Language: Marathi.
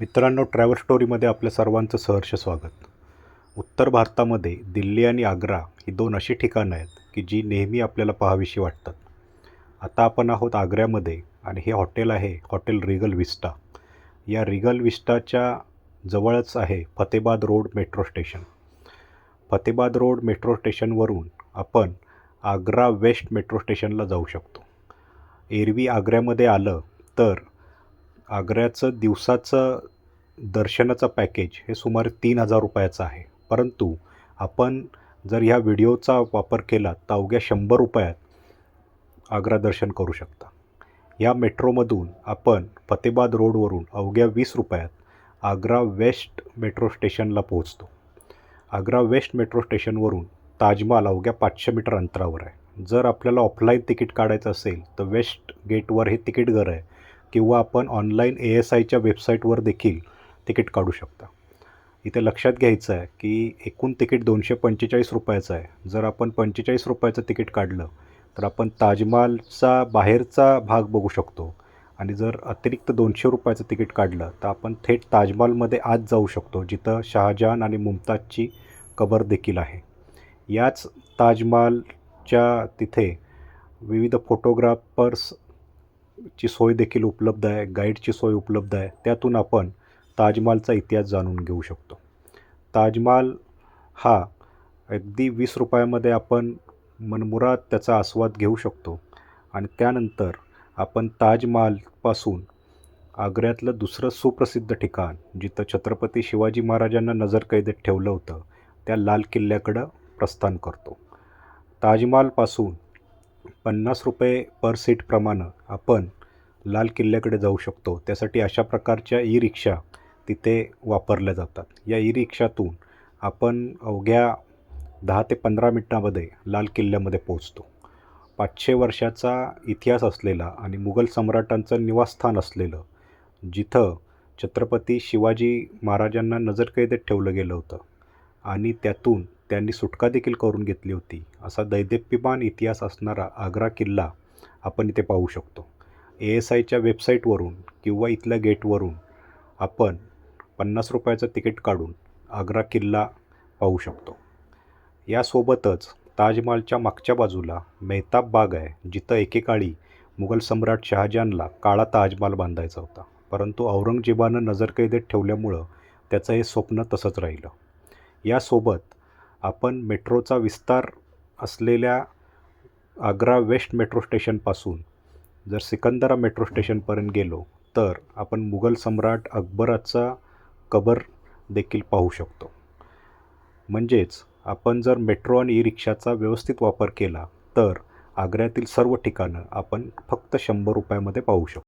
मित्रांनो ट्रॅव्हल स्टोरीमध्ये आपल्या सर्वांचं सहर्ष स्वागत. उत्तर भारतामध्ये दिल्ली आणि आग्रा ही दोन अशी ठिकाणं आहेत की जी नेहमी आपल्याला पाहावीशी वाटतात. आता आपण आहोत आग्र्यामध्ये आणि हे हॉटेल आहे हॉटेल रिगल विस्टा. या रिगल विस्टाच्या जवळच आहे Fatehabad road metro station. Fatehabad road metro स्टेशनवरून आपण आग्रा वेस्ट मेट्रो स्टेशनला जाऊ शकतो. एरवी आग्र्यामध्ये आलं तर आग्र्याचं दिवसाचं दर्शनाचं पॅकेज हे सुमारे तीन हजार रुपयाचं आहे. परंतु आपण जर ह्या व्हिडिओचा वापर केला तर अवघ्या शंभर रुपयात आग्रा दर्शन करू शकता. या मेट्रोमधून आपण फतेबाद रोडवरून अवघ्या वीस रुपयात आग्रा वेस्ट मेट्रो स्टेशनला पोहोचतो. आग्रा वेस्ट मेट्रो स्टेशनवरून ताजमहाल अवघ्या पाचशे मीटर अंतरावर आहे. जर आपल्याला ऑफलाईन तिकीट काढायचं असेल तर वेस्ट गेटवर हे तिकीट घर आहे. किंवा आपण ऑनलाईन ए एस आयच्या वेबसाईटवर देखील तिकीट काढू शकता. इथे लक्षात घ्यायचं आहे की एकूण तिकीट दोनशे पंचेचाळीस रुपयाचं आहे. जर आपण पंचेचाळीस रुपयाचं तिकीट काढलं तर आपण ताजमहालचा बाहेरचा भाग बघू शकतो. आणि जर अतिरिक्त दोनशे रुपयाचं तिकीट काढलं तर आपण थेट ताजमहालमध्ये आत जाऊ शकतो जिथं शहाजहान आणि मुमताजची कबर देखील आहे. याच ताजमहालच्या तिथे विविध फोटोग्राफर्स ची सोय देखील उपलब्ध आहे गाईडची सोय उपलब्ध आहे. त्यातून आपण ताजमहालचा इतिहास जाणून घेऊ शकतो. ताजमहाल हा अगदी वीस रुपयामध्ये आपण मनमुराद त्याचा आस्वाद घेऊ शकतो. आणि त्यानंतर आपण ताजमहालपासून आग्र्यातलं दुसरं सुप्रसिद्ध ठिकाण जिथं छत्रपती शिवाजी महाराजांना नजरकैदेत ठेवलं होतं त्या लाल किल्ल्याकडं प्रस्थान करतो. ताजमहालपासून पन्नास रुपये पर सीटप्रमाणं आपण लाल किल्ल्याकडे जाऊ शकतो. त्यासाठी अशा प्रकारच्या ई रिक्षा तिथे वापरल्या जातात. या ई रिक्षातून आपण अवघ्या दहा ते पंधरा मिनटामध्ये लाल किल्ल्यामध्ये पोहोचतो. पाचशे वर्षाचा इतिहास असलेला आणि मुघल सम्राटांचं निवासस्थान असलेलं जिथं छत्रपती शिवाजी महाराजांना नजरकैदेत ठेवलं गेलं होतं आणि त्यातून त्यांनी सुटका देखील करून घेतली होती. असा दैदेप्यमान इतिहास असणारा आग्रा किल्ला आपण इथे पाहू शकतो. ए एस आयच्या वेबसाईटवरून किंवा इथल्या गेटवरून आपण पन्नास रुपयाचं तिकीट काढून आग्रा किल्ला पाहू शकतो. यासोबतच ताजमहालच्या मागच्या बाजूला मेहताब बाग आहे जिथं एकेकाळी मुघल सम्राट शहाजहानला काळा ताजमहाल बांधायचा होता. परंतु औरंगजेबानं नजरकैदेत ठेवल्यामुळं त्याचं हे स्वप्न तसंच राहिलं. यासोबत आपण मेट्रोचा विस्तार असलेल्या आग्रा वेस्ट मेट्रो स्टेशनपासून जर सिकंदरा मेट्रो स्टेशनपर्यंत गेलो तर आपण मुघल सम्राट अकबराचा कबर देखील पाहू शकतो. म्हणजेच आपण जर मेट्रो आणि ई रिक्षाचा व्यवस्थित वापर केला तर आग्र्यातील सर्व ठिकाणं आपण फक्त शंभर रुपयामध्ये पाहू शकतो.